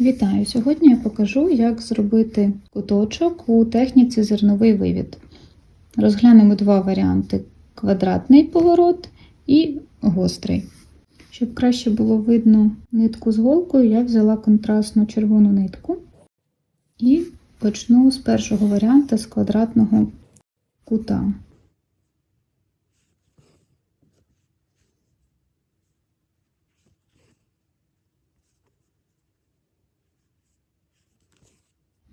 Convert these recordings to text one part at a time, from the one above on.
Вітаю! Сьогодні я покажу, як зробити куточок у техніці зерновий вивід. Розглянемо два варіанти: квадратний поворот і гострий. Щоб краще було видно нитку з голкою, я взяла контрастну червону нитку і почну з першого варіанту з квадратного кута.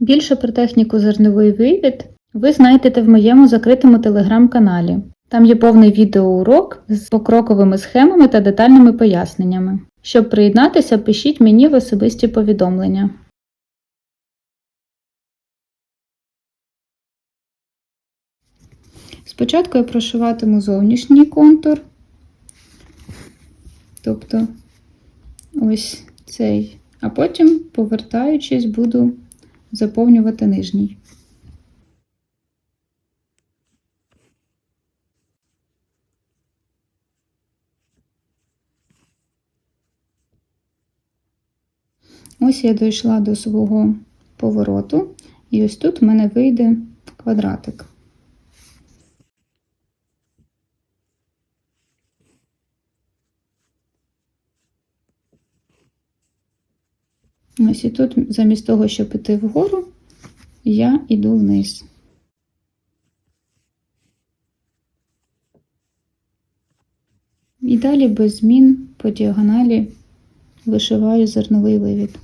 Більше про техніку зерновий вивід ви знайдете в моєму закритому телеграм-каналі. Там є повний відеоурок з покроковими схемами та детальними поясненнями. Щоб приєднатися, пишіть мені в особисті повідомлення. Спочатку я прошиватиму зовнішній контур, тобто ось цей, а потім, повертаючись, буду заповнювати нижній. Ось я дійшла до свого повороту, і ось тут в мене вийде квадратик. Ось і тут, замість того, щоб іти вгору, я йду вниз. І далі без змін по діагоналі вишиваю зерновий вивід.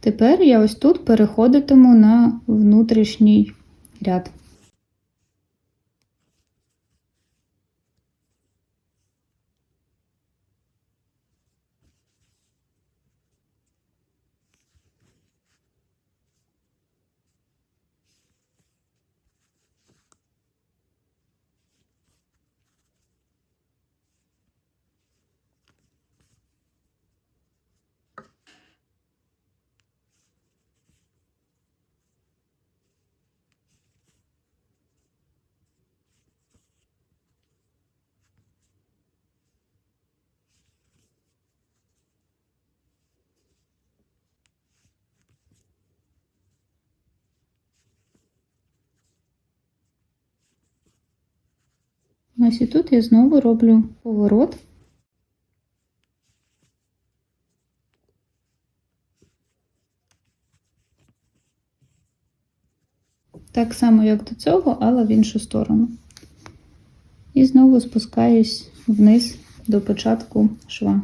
Тепер я ось тут переходитиму на внутрішній ряд. Ось і тут я знову роблю поворот. Так само, як до цього, але в іншу сторону. І знову спускаюсь вниз до початку шва.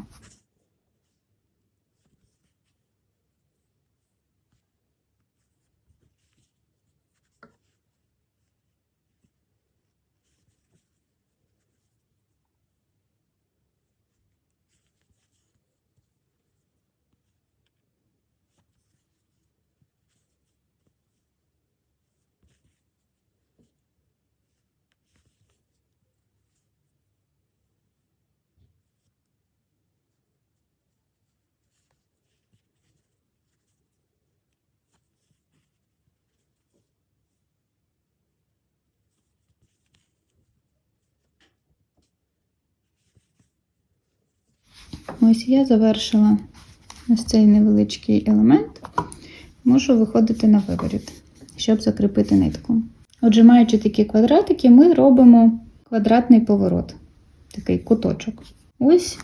Ось я завершила ось цей невеличкий елемент, можу виходити на виворіт, щоб закріпити нитку. Отже, маючи такі квадратики, ми робимо квадратний поворот, такий куточок. Ось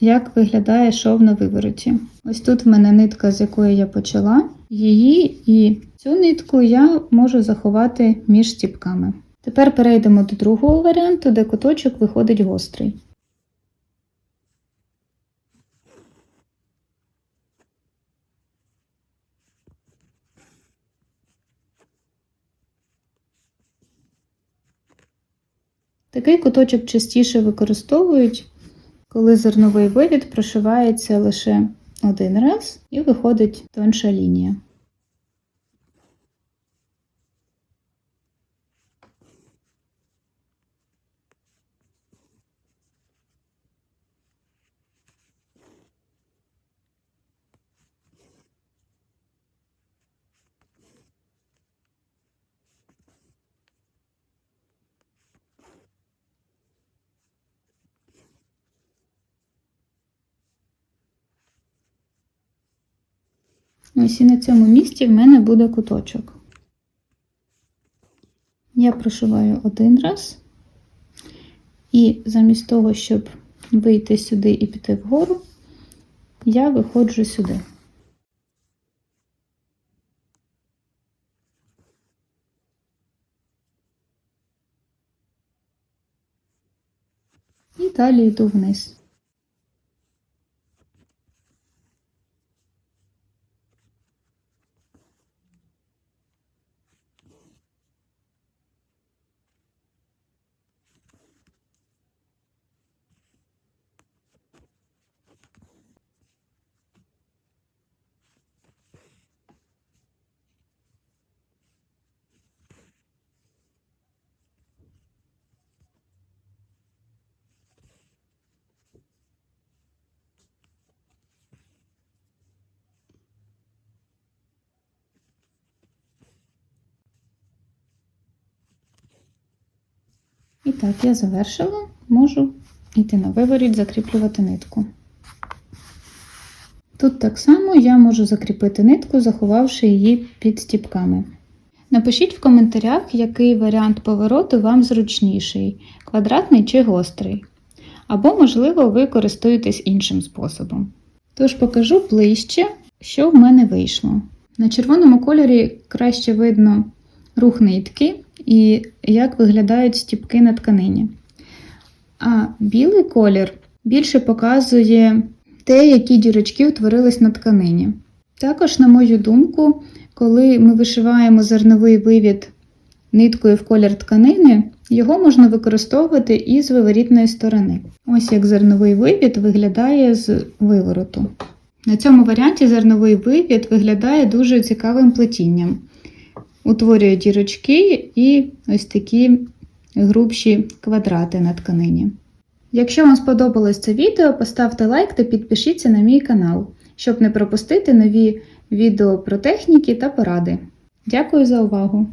як виглядає шов на вивороті. Ось тут в мене нитка, з якої я почала. Її і цю нитку я можу заховати між стіпками. Тепер перейдемо до другого варіанту, де куточок виходить гострий. Такий куточок частіше використовують, коли зерновий вивід прошивається лише один раз і виходить тонша лінія. Ось і на цьому місці в мене буде куточок. Я прошиваю один раз, і замість того, щоб вийти сюди і піти вгору, я виходжу сюди. І далі йду вниз. Так, я завершила, можу йти на виворіт, закріплювати нитку. Тут так само я можу закріпити нитку, заховавши її під стіпками. Напишіть в коментарях, який варіант повороту вам зручніший квадратний чи гострий. Або, можливо, ви користуєтесь іншим способом. Тож покажу ближче, що в мене вийшло. На червоному кольорі краще видно рух нитки і як виглядають стіпки на тканині. А білий колір більше показує те, які дірочки утворились на тканині. Також, на мою думку, коли ми вишиваємо зерновий вивід ниткою в колір тканини, його можна використовувати і з виворітної сторони. Ось як зерновий вивід виглядає з вивороту. На цьому варіанті зерновий вивід виглядає дуже цікавим плетінням. Утворює дірочки і ось такі грубші квадрати на тканині. Якщо вам сподобалось це відео, поставте лайк та підпишіться на мій канал, щоб не пропустити нові відео про техніки та поради. Дякую за увагу!